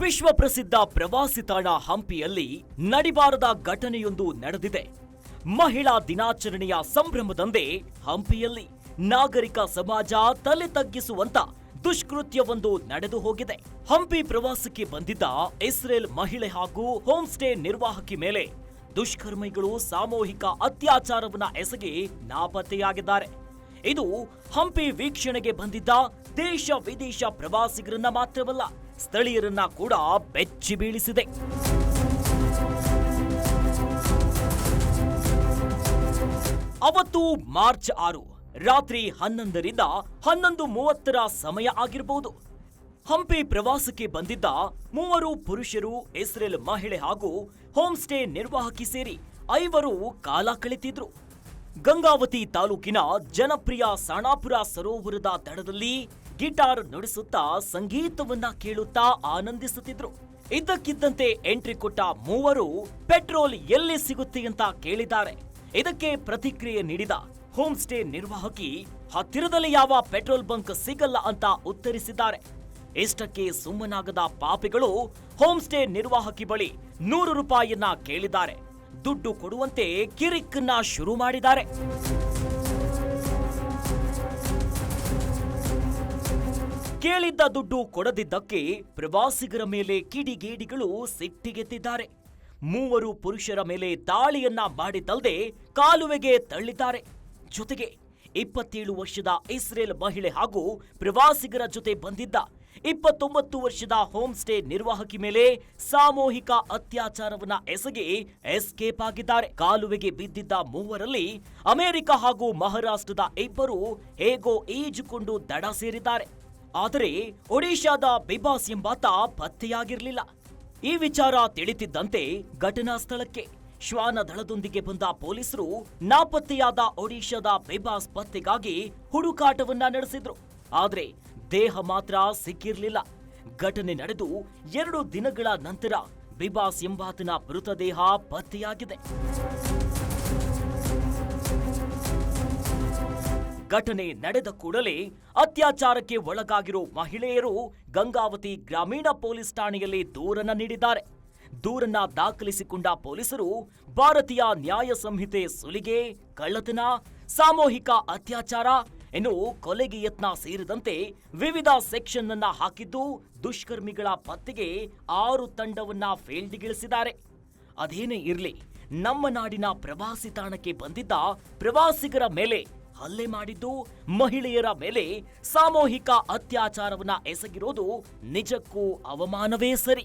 ವಿಶ್ವ ಪ್ರಸಿದ್ಧ ಪ್ರವಾಸಿ ತಾಣ ಹಂಪಿಯಲ್ಲಿ ನಡಿಬಾರದ ಘಟನೆಯೊಂದು ನಡೆದಿದೆ. ಮಹಿಳಾ ದಿನಾಚರಣೆಯ ಸಂಭ್ರಮದಂದೇ ಹಂಪಿಯಲ್ಲಿ ನಾಗರಿಕ ಸಮಾಜ ತಲೆ ತಗ್ಗಿಸುವಂತ ದುಷ್ಕೃತ್ಯವೊಂದು ನಡೆದು ಹೋಗಿದೆ. ಹಂಪಿ ಪ್ರವಾಸಕ್ಕೆ ಬಂದಿದ್ದ ಇಸ್ರೇಲ್ ಮಹಿಳೆ ಹಾಗೂ ಹೋಮ್ ಸ್ಟೇ ನಿರ್ವಾಹಕಿ ಮೇಲೆ ದುಷ್ಕರ್ಮಿಗಳು ಸಾಮೂಹಿಕ ಅತ್ಯಾಚಾರವನ್ನ ಎಸಗಿ ನಾಪತ್ತೆಯಾಗಿದ್ದಾರೆ. ಇದು ಹಂಪಿ ವೀಕ್ಷಣೆಗೆ ಬಂದಿದ್ದ ದೇಶ ವಿದೇಶ ಪ್ರವಾಸಿಗರನ್ನ ಮಾತ್ರವಲ್ಲ, ಸ್ಥಳೀಯರನ್ನ ಕೂಡ ಬೆಚ್ಚಿ ಬೀಳಿಸಿದೆ. ಅವತ್ತು ಮಾರ್ಚ್ ಆರು ರಾತ್ರಿ ಹನ್ನೊಂದರಿಂದ ಹನ್ನೊಂದು ಮೂವತ್ತರ ಸಮಯ ಆಗಿರಬಹುದು ಹಂಪಿ ಪ್ರವಾಸಕ್ಕೆ ಬಂದಿದ್ದ ಮೂವರು ಪುರುಷರು ಇಸ್ರೇಲ್ ಮಹಿಳೆ ಹಾಗೂ ಹೋಮ್ ಸ್ಟೇ ನಿರ್ವಾಹಕಿ ಸೇರಿ ಐವರು ಕಾಲ ಕಳೆತಿದ್ರು. ಗಂಗಾವತಿ ತಾಲೂಕಿನ ಜನಪ್ರಿಯ ಸಾಣಾಪುರ ಸರೋವರದ ದಡದಲ್ಲಿ ಗಿಟಾರ್ ನುಡಿಸುತ್ತಾ ಸಂಗೀತವನ್ನ ಕೇಳುತ್ತಾ ಆನಂದಿಸುತ್ತಿದ್ರು. ಇದ್ದಕ್ಕಿದ್ದಂತೆ ಎಂಟ್ರಿ ಕೊಟ್ಟ ಮೂವರು ಪೆಟ್ರೋಲ್ ಎಲ್ಲಿ ಸಿಗುತ್ತೆ ಅಂತ ಕೇಳಿದ್ದಾರೆ. ಇದಕ್ಕೆ ಪ್ರತಿಕ್ರಿಯೆ ನೀಡಿದ ಹೋಮ್ ಸ್ಟೇ ನಿರ್ವಾಹಕಿ ಹತ್ತಿರದಲ್ಲಿ ಯಾವ ಪೆಟ್ರೋಲ್ ಬಂಕ್ ಸಿಗಲ್ಲ ಅಂತ ಉತ್ತರಿಸಿದ್ದಾರೆ. ಇಷ್ಟಕ್ಕೆ ಸುಮ್ಮನಾಗದ ಪಾಪಿಗಳು ಹೋಮ್ ಸ್ಟೇ ನಿರ್ವಾಹಕಿ ಬಳಿ ನೂರು ರೂಪಾಯಿಯನ್ನ ಕೇಳಿದ್ದಾರೆ. ದುಡ್ಡು ಕೊಡುವಂತೆ ಕಿರಿಕ್ನ ಶುರು ಮಾಡಿದ್ದಾರೆ. ಕೇಳಿದ್ದ ದುಡ್ಡು ಕೊಡದಿದ್ದಕ್ಕೆ ಪ್ರವಾಸಿಗರ ಮೇಲೆ ಕಿಡಿಗೇಡಿಗಳು ಸಿಟ್ಟಿಗೆದ್ದಿದ್ದಾರೆ ಮೂವರು ಪುರುಷರ ಮೇಲೆ ದಾಳಿಯನ್ನ ಮಾಡಿದ್ದಲ್ಲದೆ ಕಾಲುವೆಗೆ ತಳ್ಳಿದ್ದಾರೆ. ಜೊತೆಗೆ ಇಪ್ಪತ್ತೇಳು ವರ್ಷದ ಇಸ್ರೇಲ್ ಮಹಿಳೆ ಹಾಗೂ ಪ್ರವಾಸಿಗರ ಜೊತೆ ಬಂದಿದ್ದ ಇಪ್ಪತ್ತೊಂಬತ್ತು ವರ್ಷದ ಹೋಮ್ ಸ್ಟೇ ನಿರ್ವಾಹಕಿ ಮೇಲೆ ಸಾಮೂಹಿಕ ಅತ್ಯಾಚಾರವನ್ನ ಎಸಗಿ ಎಸ್ಕೇಪ್ ಆಗಿದ್ದಾರೆ. ಕಾಲುವೆಗೆ ಬಿದ್ದಿದ್ದ ಮೂವರಲ್ಲಿ ಅಮೆರಿಕ ಹಾಗೂ ಮಹಾರಾಷ್ಟ್ರದ ಇಬ್ಬರು ಹೇಗೋ ಈಜುಕೊಂಡು ದಡ ಸೇರಿದ್ದಾರೆ. ಆದರೆ ಒಡಿಶಾದ ಬಿಬಾಸ್ ಎಂಬಾತ ಪತ್ತೆಯಾಗಿರಲಿಲ್ಲ. ಈ ವಿಚಾರ ತಿಳಿತಿದ್ದಂತೆ ಘಟನಾ ಸ್ಥಳಕ್ಕೆ ಶ್ವಾನ ದಳದೊಂದಿಗೆ ಬಂದ ಪೊಲೀಸರು ನಾಪತ್ತೆಯಾದ ಒಡಿಶಾದ ಬಿಬಾಸ್ ಪತ್ತೆಗಾಗಿ ಹುಡುಕಾಟವನ್ನ ನಡೆಸಿದ್ರು. ಆದ್ರೆ ದೇಹ ಮಾತ್ರ ಸಿಕ್ಕಿರ್ಲಿಲ್ಲ. ಘಟನೆ ನಡೆದು ಎರಡು ದಿನಗಳ ನಂತರ ಬಿಬಾಸ್ ಎಂಬಾತನ ಮೃತದೇಹ ಪತ್ತೆಯಾಗಿದೆ. ಘಟನೆ ನಡೆದ ಕೂಡಲೇ ಅತ್ಯಾಚಾರಕ್ಕೆ ಒಳಗಾಗಿರೋ ಮಹಿಳೆಯರು ಗಂಗಾವತಿ ಗ್ರಾಮೀಣ ಪೊಲೀಸ್ ಠಾಣೆಯಲ್ಲಿ ದೂರನ್ನ ನೀಡಿದ್ದಾರೆ. ದೂರನ್ನ ದಾಖಲಿಸಿಕೊಂಡ ಪೊಲೀಸರು ಭಾರತೀಯ ನ್ಯಾಯ ಸಂಹಿತೆ ಸುಲಿಗೆ, ಕಳ್ಳತನ, ಸಾಮೂಹಿಕ ಅತ್ಯಾಚಾರ ಇನ್ನು ಕೊಲೆಗೆ ಯತ್ನ ಸೇರಿದಂತೆ ವಿವಿಧ ಸೆಕ್ಷನ್ ಅನ್ನ ಹಾಕಿದ್ದು ದುಷ್ಕರ್ಮಿಗಳ ಪತ್ತೆಗೆ ಆರು ತಂಡವನ್ನ ಫೇಲ್ಡ್ಗಿಳಿಸಿದ್ದಾರೆ. ಅದೇನೇ ಇರಲಿ, ನಮ್ಮ ನಾಡಿನ ಪ್ರವಾಸಿ ತಾಣಕ್ಕೆ ಬಂದಿದ್ದ ಪ್ರವಾಸಿಗರ ಮೇಲೆ ಹಲ್ಲೆ ಮಾಡಿದ್ದು ಮಹಿಳೆಯರ ಮೇಲೆ ಸಾಮೂಹಿಕ ಅತ್ಯಾಚಾರವನ್ನ ಎಸಗಿರೋದು ನಿಜಕ್ಕೂ ಅವಮಾನವೇ ಸರಿ.